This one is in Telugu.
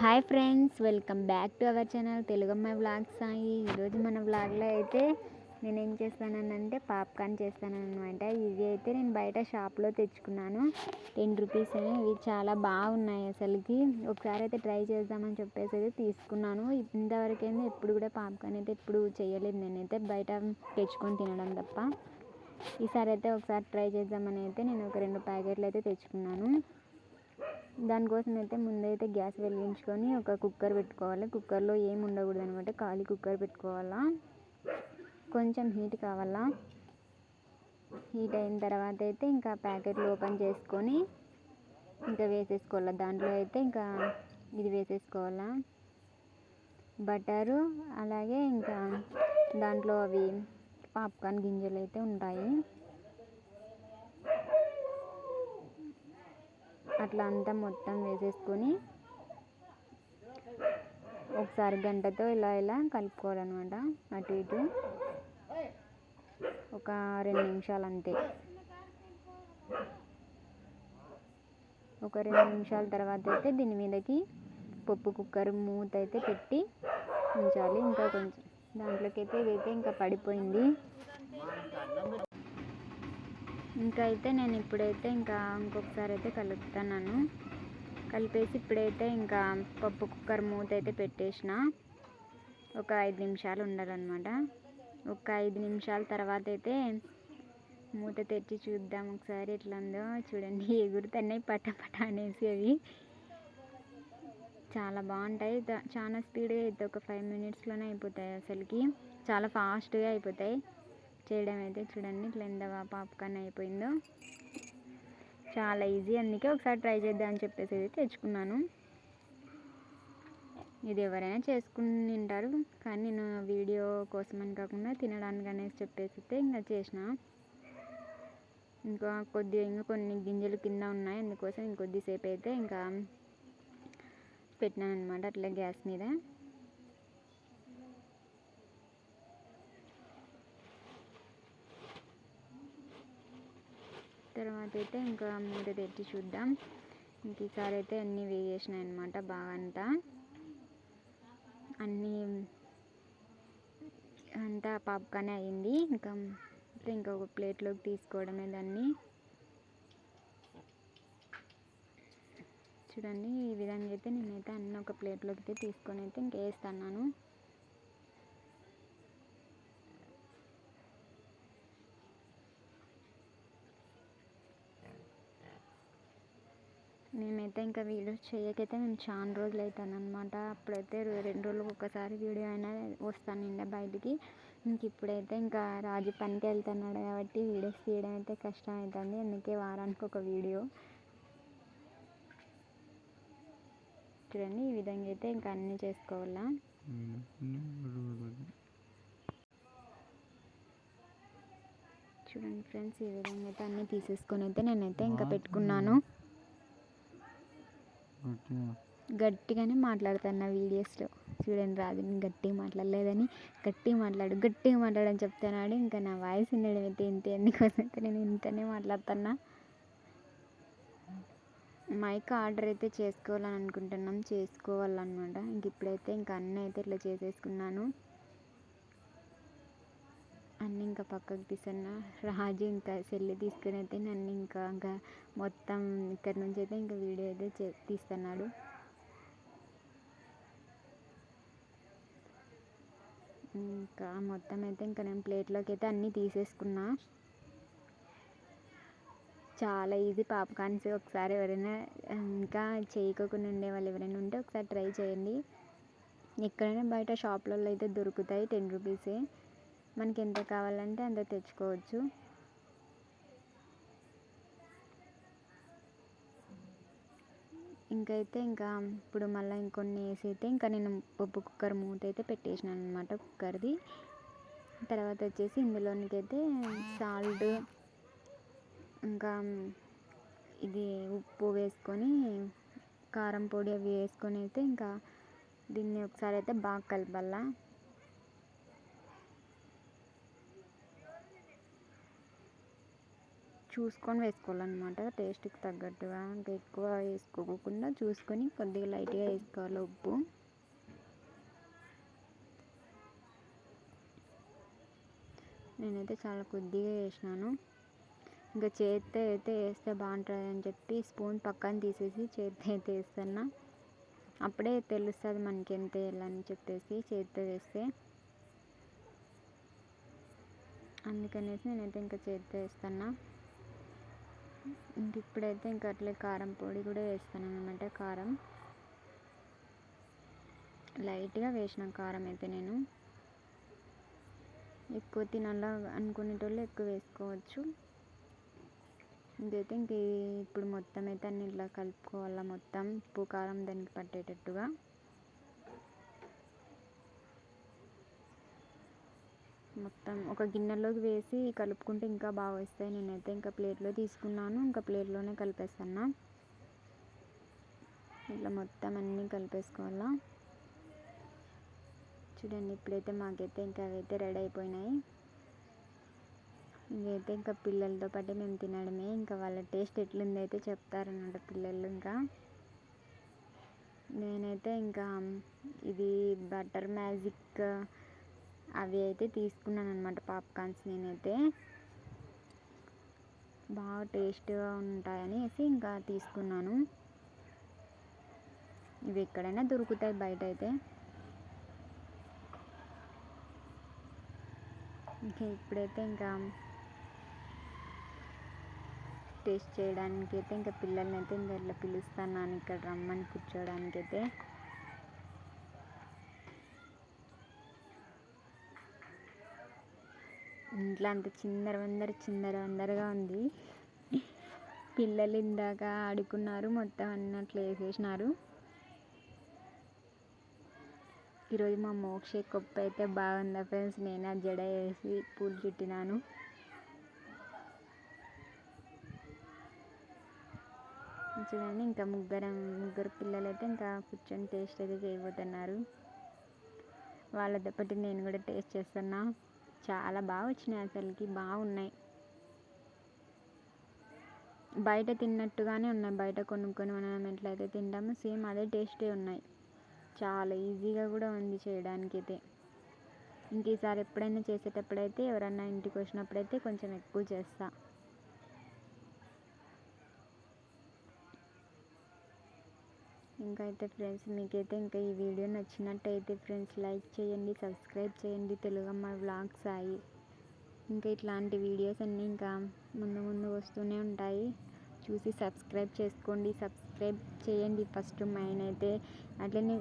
Hi friends welcome back to our channel Telugu Ammayi vlog Sai. ఈరోజు మన వ్లాగ్లో అయితే నేను ఏం చేస్తానంటే పాప్కార్న్ చేస్తానన్నమాట. ఇవి అయితే నేను బయట షాప్లో తెచ్చుకున్నాను. టెన్ రూపీస్ ఇవి చాలా బాగున్నాయి అసలుకి. ఒకసారి అయితే ట్రై చేద్దామని చెప్పేసి అయితే తీసుకున్నాను. ఇంతవరకైనా ఎప్పుడు కూడా పాప్కార్న్ అయితే ఎప్పుడు చేయలేదు నేనైతే. బయట తెచ్చుకొని తినడం తప్ప. ఈసారి అయితే ఒకసారి ట్రై చేద్దామని అయితే నేను ఒక రెండు ప్యాకెట్లు అయితే తెచ్చుకున్నాను. దానికోసం అయితే ముందైతే గ్యాస్ వెలిగించుకొని ఒక కుక్కర్ పెట్టుకోవాలి. కుక్కర్లో ఏమి ఉండకూడదు అనమాట ఖాళీ కుక్కర్ పెట్టుకోవాలా. కొంచెం హీట్ కావాలా. హీట్ అయిన తర్వాత అయితే ఇంకా ప్యాకెట్లు ఓపెన్ చేసుకొని ఇంకా వేసేసుకోవాలా. దాంట్లో అయితే ఇంకా ఇది వేసేసుకోవాలా. బటరు అలాగే ఇంకా దాంట్లో అవి పాప్కార్న్ గింజలు అయితే ఉంటాయి. అట్లా అంతా మొత్తం వేసేసుకొని ఒకసారి గంటతో ఇలా ఇలా కలుపుకోవాలన్నమాట. అటు ఇటు ఒక రెండు నిమిషాలు అంతే. ఒక రెండు నిమిషాల తర్వాత అయితే దీని మీదకి పప్పు కుక్కర్ మూత అయితే పెట్టి ఉంచాలి. ఇంకా కొంచెం దాంట్లోకి అయితే ఇదైతే ఇంకా పడిపోయింది. ఇంకా అయితే నేను ఇప్పుడైతే ఇంకా ఇంకొకసారి అయితే కలుపుతున్నాను. కలిపేసి ఇప్పుడైతే ఇంకా పప్పు కుక్కర్ మూత అయితే పెట్టేసిన. ఒక ఐదు నిమిషాలు ఉండాలన్నమాట. ఒక ఐదు నిమిషాల తర్వాత అయితే మూత తెచ్చి చూద్దాం ఒకసారి ఎట్లా ఉందో చూడండి ఎగురుతున్నాయి పట పట అనేసి అవి. చాలా బాగుంటాయి. చాలా స్పీడ్గా అయితే ఒక ఫైవ్ మినిట్స్లోనే అయిపోతాయి అసలుకి. చాలా ఫాస్ట్గా అయిపోతాయి. చేయడం అయితే చూడండి ఇట్లా ఎంత పాప్కార్న్ అయిపోయిందో. చాలా ఈజీ అందుకే ఒకసారి ట్రై చేద్దాం అని చెప్పేసి అయితే తెచ్చుకున్నాను. ఇది ఎవరైనా చేసుకుని తింటారు కానీ నేను వీడియో కోసం అని కాకుండా తినడానికి అనేసి చెప్పేసి ఇంకా చేసిన. ఇంకా కొద్దిగా ఇంకా కొన్ని గింజలు కింద ఉన్నాయి అందుకోసం ఇంకొద్దిసేపు అయితే ఇంకా పెట్టినాను అనమాట అట్లా గ్యాస్ మీద. తర్వాత అయితే ఇంకా మూత తెచ్చి చూద్దాం. ఇంక ఈసారి అయితే అన్నీ వేసేసినాయి అనమాట బాగా అంతా అన్నీ అంతా పాప్కార్న్ అయింది ఇంకా ఇంకొక ప్లేట్లోకి తీసుకోవడమే దాన్ని. చూడండి ఈ విధంగా అయితే నేనైతే అన్నీ ఒక ప్లేట్లోకి అయితే తీసుకొని అయితే ఇంకేస్తాను మేమైతే ఇంకా వీడియోస్ చేయకైతే మేము చాలా రోజులు అవుతాను అనమాట అప్పుడైతే రెండు రోజులకు ఒకసారి వీడియో అయినా వస్తానండి బయటికి. ఇంక ఇప్పుడైతే ఇంకా రాజు పనికి వెళ్తున్నాడు కాబట్టి వీడియోస్ తీయడం అయితే కష్టం అవుతుంది అందుకే వారానికి ఒక వీడియో. చూడండి ఈ విధంగా అయితే ఇంకా అన్నీ చేసుకోవాలా? చూడండి ఫ్రెండ్స్ ఈ విధంగా అయితే అన్నీ తీసేసుకొని అయితే నేనైతే ఇంకా పెట్టుకున్నాను. గట్టిగానే మాట్లాడుతున్నా వీడియోస్లో. చూడండి రాదు నేను గట్టిగా మాట్లాడలేదని గట్టిగా మాట్లాడు గట్టిగా మాట్లాడని చెప్తున్నాడు. ఇంకా నా వాయిస్ ఉండడం అయితే ఇంతే అందుకోసం అయితే నేను ఇంతనే మాట్లాడుతున్నా. మైక్ ఆర్డర్ అయితే చేసుకోవాలని అనుకుంటున్నాం చేసుకోవాలన్నమాట. ఇంక ఇప్పుడైతే ఇంకా అన్నీ అయితే ఇట్లా చేసేసుకున్నాను. అన్నీ ఇంకా పక్కకు తీసాను రాజు ఇంకా సెల్ తీసుకుని అయితే నన్ను ఇంకా ఇంకా మొత్తం ఇక్కడ నుంచి అయితే ఇంకా వీడియో అయితే చే తీస్తున్నాడు. ఇంకా మొత్తం అయితే ఇంకా నేను ప్లేట్లోకి అయితే అన్నీ తీసేసుకున్నా. చాలా ఈజీ పాప్కార్న్స్ ఒకసారి ఎవరైనా ఇంకా చేయకోకుండా ఉండే వాళ్ళు ఎవరైనా ఉంటే ఒకసారి ట్రై చేయండి. ఎక్కడైనా బయట షాప్లలో అయితే దొరుకుతాయి టెన్ రూపీసే. మనకి ఎంత కావాలంటే అంత తెచ్చుకోవచ్చు. ఇంకైతే ఇంకా ఇప్పుడు మళ్ళీ ఇంకొన్ని వేసి అయితే ఇంకా నేను పప్పు కుక్కర్ మూత అయితే పెట్టేసినాను అనమాట కుక్కర్ది. తర్వాత వచ్చేసి ఇందులోనికైతే సాల్ట్ ఇంకా ఇది ఉప్పు వేసుకొని కారం పొడి అవి వేసుకొని అయితే ఇంకా దీన్ని ఒకసారి అయితే బాగా కలపాల. చూసుకొని వేసుకోవాలన్నమాట. టేస్ట్కి తగ్గట్టుగా ఇంకా ఎక్కువ వేసుకోకుండా చూసుకొని కొద్దిగా లైట్గా వేసుకోవాలి ఉప్పు. నేనైతే చాలా కొద్దిగా వేసినాను. ఇంకా చేత్తో అయితే వేస్తే బాగుంటుంది అని చెప్పి స్పూన్ పక్కన తీసేసి చేతితో అయితే వేస్తున్నా. అప్పుడే తెలుస్తుంది మనకి ఎంత వేయాలని చెప్పేసి చేత్తో వేస్తే. అందుకనేసి నేనైతే ఇంకా చేత్తో వేస్తున్నా. ఇంక ఇప్పుడైతే ఇంకా అట్లే కారం పొడి కూడా వేస్తాను అనమాట కారం. లైట్గా వేసిన కారం అయితే నేను. ఎక్కువ తినాలా అనుకునేటోళ్ళు ఎక్కువ వేసుకోవచ్చు. ఇదైతే ఇంక ఇప్పుడు మొత్తం అయితే అన్ని ఇట్లా కలుపుకోవాలా మొత్తం ఉప్పు కారం దానికి పట్టేటట్టుగా. మొత్తం ఒక గిన్నెలోకి వేసి కలుపుకుంటే ఇంకా బాగా వస్తాయి. నేనైతే ఇంకా ప్లేట్లో తీసుకున్నాను. ఇంకా ప్లేట్లోనే కలిపేస్తాను ఇట్లా మొత్తం అన్నీ కలిపేసుకోవాలా. చూడండి ఇప్పుడైతే మాకైతే ఇంకా అవైతే రెడీ అయిపోయినాయి. ఇంకైతే ఇంకా పిల్లలతో పాటు మేము తినడమే. ఇంకా వాళ్ళ టేస్ట్ ఎట్లుంది అయితే చెప్తారన్నమాట పిల్లలు ఇంకా. నేనైతే ఇంకా ఇది బటర్ మ్యాజిక్ అవి అయితే తీసుకున్నాను అనమాట పాప్కార్న్స్ నేనైతే. బాగా టేస్ట్గా ఉంటాయనేసి ఇంకా తీసుకున్నాను. ఇవి ఎక్కడైనా దొరుకుతాయి బయట అయితే. ఇంకా ఇప్పుడైతే ఇంకా టేస్ట్ చేయడానికి అయితే ఇంకా పిల్లల్ని అయితే ఇంకా ఇట్లా పిలుస్తాను ఇక్కడ రమ్మని కూర్చోడానికి అయితే ఇంట్లో అంత చిందర వందర చిందర వందరగా ఉంది. పిల్లలు ఇందాక ఆడుకున్నారు మొత్తం అన్నట్లు వేసేసినారు. ఈరోజు మా మోక్ష కొప్ప అయితే బాగుందా ఫ్రెండ్స్? నేను ఆ జడ వేసి పూలు చుట్టినాను. చూడండి ఇంకా ముగ్గురం ముగ్గురు పిల్లలు అయితే ఇంకా కూర్చొని టేస్ట్ అయితే చేయబోతున్నారు. వాళ్ళతో పాటు నేను కూడా టేస్ట్ చేస్తున్నా. చాలా బాగా వచ్చినాయి అసలుకి బాగున్నాయి. బయట తిన్నట్టుగానే ఉన్నాయి. బయట కొనుక్కొని మనం ఎట్లయితే తింటామో సేమ్ అదే టేస్టే ఉన్నాయి. చాలా ఈజీగా కూడా ఉంది చేయడానికి అయితే ఇంక ఈసారి ఎప్పుడైనా చేసేటప్పుడైతే ఎవరన్నా ఇంటికి వచ్చినప్పుడైతే కొంచెం ఎక్కువ చేస్తా. ఇంకా అయితే ఫ్రెండ్స్ మీకైతే ఇంకా ఈ వీడియో నచ్చినట్టయితే ఫ్రెండ్స్ లైక్ చేయండి సబ్స్క్రైబ్ చేయండి. తెలుగమ్మ వ్లాగ్స్ అయి ఇంకా ఇట్లాంటి వీడియోస్ అన్నీ ఇంకా ముందు ముందు వస్తూనే ఉంటాయి. చూసి సబ్స్క్రైబ్ చేసుకోండి. సబ్స్క్రైబ్ చేయండి ఫస్ట్ మైన్ అయితే అట్లనే